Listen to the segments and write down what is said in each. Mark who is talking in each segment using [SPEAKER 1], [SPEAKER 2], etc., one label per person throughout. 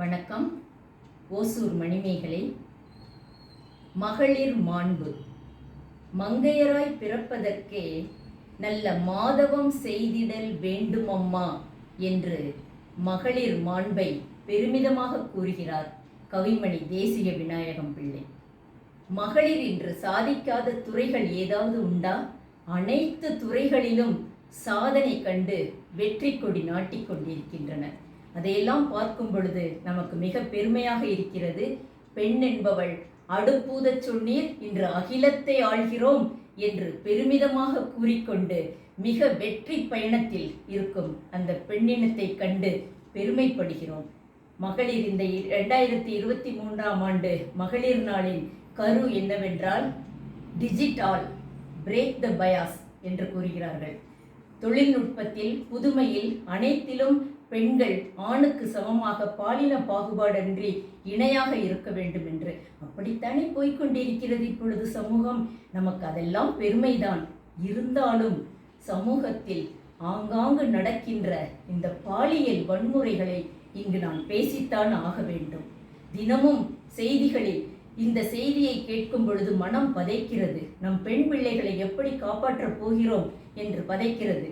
[SPEAKER 1] வணக்கம். ஓசூர் மணிமேகலை. மகளிர் மாண்பு. மங்கையராய் பிறப்பதற்கே நல்ல மாதவம் செய்திடல் வேண்டுமம்மா என்று மகளிர் மாண்பை பெருமிதமாக கூறுகிறார் கவிமணி தேசிய விநாயகம் பிள்ளை. மகளிர் இன்று சாதிக்காத துறைகள் ஏதாவது உண்டா? அனைத்து துறைகளிலும் சாதனை கண்டு வெற்றி கொடி நாட்டிக் கொண்டிருக்கின்றனர் அதையெல்லாம் பார்க்கும் பொழுது நமக்கு மிக பெருமையாக இருக்கிறது. பெண் என்பவள் அடுப்பூதச் சொன்னீர் இன்று அகிலத்தை ஆள்கிறோம் என்று பெருமிதமாக கூறிக்கொண்டு மிக வெற்றி பயணத்தில் இருக்கும் அந்த பெண்ணினத்தை கண்டு பெருமைப்படுகிறோம். மகளிர் இந்த இரண்டாயிரத்தி இருபத்தி மூன்றாம் ஆண்டு மகளிர் நாளின் கரு என்னவென்றால் டிஜிட்டால் பிரேக் த பயாஸ் என்று கூறுகிறார்கள். தொழில்நுட்பத்தில் புதுமையில் அனைத்திலும் பெண்கள் ஆணுக்கு சமமாக பாலின பாகுபாடன்றி இணையாக இருக்க வேண்டும் என்று அப்படித்தானே போய்கொண்டிருக்கிறது இப்பொழுது சமூகம்? நமக்கு அதெல்லாம் பெருமைதான். இருந்தாலும் சமூகத்தில் ஆங்காங்கு நடக்கின்ற இந்த பாலியல் வன்முறைகளை இங்கு நான் பேசித்தான் ஆக வேண்டும். தினமும் செய்திகளில் இந்த செய்தியை கேட்கும் பொழுது மனம் பதைக்கிறது. நம் பெண் பிள்ளைகளை எப்படி காப்பாற்றப் போகிறோம் என்று பதைக்கிறது.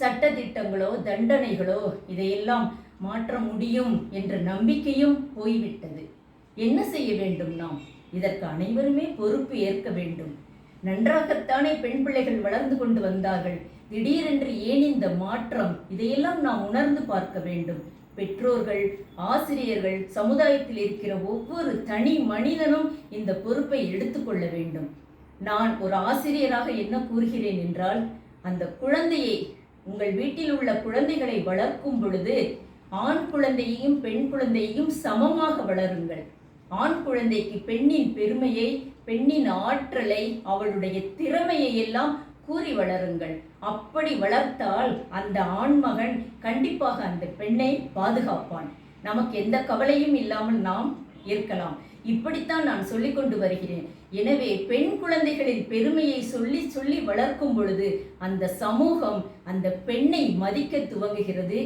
[SPEAKER 1] சட்டத்திட்டங்களோ தண்டனைகளோ இதையெல்லாம் மாற்ற முடியும் என்ற நம்பிக்கையும் போய்விட்டது. என்ன செய்ய வேண்டும் நாம்? இதற்கு அனைவருமே பொறுப்பு ஏற்க வேண்டும். நன்றாகத்தானே பெண் பிள்ளைகள் வளர்ந்து கொண்டு வந்தார்கள். திடீரென்று ஏன் இந்த மாற்றம்? இதையெல்லாம் நாம் உணர்ந்து பார்க்க வேண்டும். பெற்றோர்கள் ஆசிரியர்கள் சமுதாயத்தில் இருக்கிற ஒவ்வொரு தனி மனிதனும் இந்த பொறுப்பை எடுத்துக்கொள்ள வேண்டும். நான் ஒரு ஆசிரியராக என்ன கூறுகிறேன் என்றால் அந்த குழந்தையை உங்கள் வீட்டில் உள்ள குழந்தைகளை வளர்க்கும் பொழுது ஆண் குழந்தையையும் பெண் குழந்தையையும் சமமாக வளருங்கள். ஆண் குழந்தைக்கு பெண்ணின் பெருமையை பெண்ணின் ஆற்றலை அவளுடைய திறமையை எல்லாம் கூறி வளருங்கள். அப்படி வளர்த்தால் அந்த ஆண்மகன் கண்டிப்பாக அந்த பெண்ணை பாதுகாப்பான். நமக்கு எந்த கவலையும் இல்லாமல் நாம் இருக்கலாம். இப்படித்தான் நான் சொல்லிக் கொண்டு வருகிறேன். எனவே பெண் குழந்தைகளின் பெருமையை சொல்லி சொல்லி வளர்க்கும் பொழுது அந்த சமூகம் அந்த பெண்ணை மதிக்க துவங்குகிறது.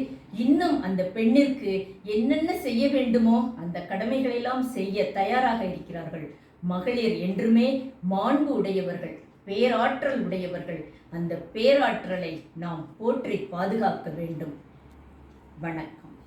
[SPEAKER 1] இன்னும் அந்த பெண்ணிற்கு என்னென்ன செய்ய வேண்டுமோ அந்த கடமைகளெல்லாம் செய்ய தயாராக இருக்கிறார்கள். மகளிர் என்றுமே மாண்பு உடையவர்கள் பேராற்றல் உடையவர்கள். அந்த பேராற்றலை நாம் போற்றி பாதுகாக்க வேண்டும். வணக்கம்.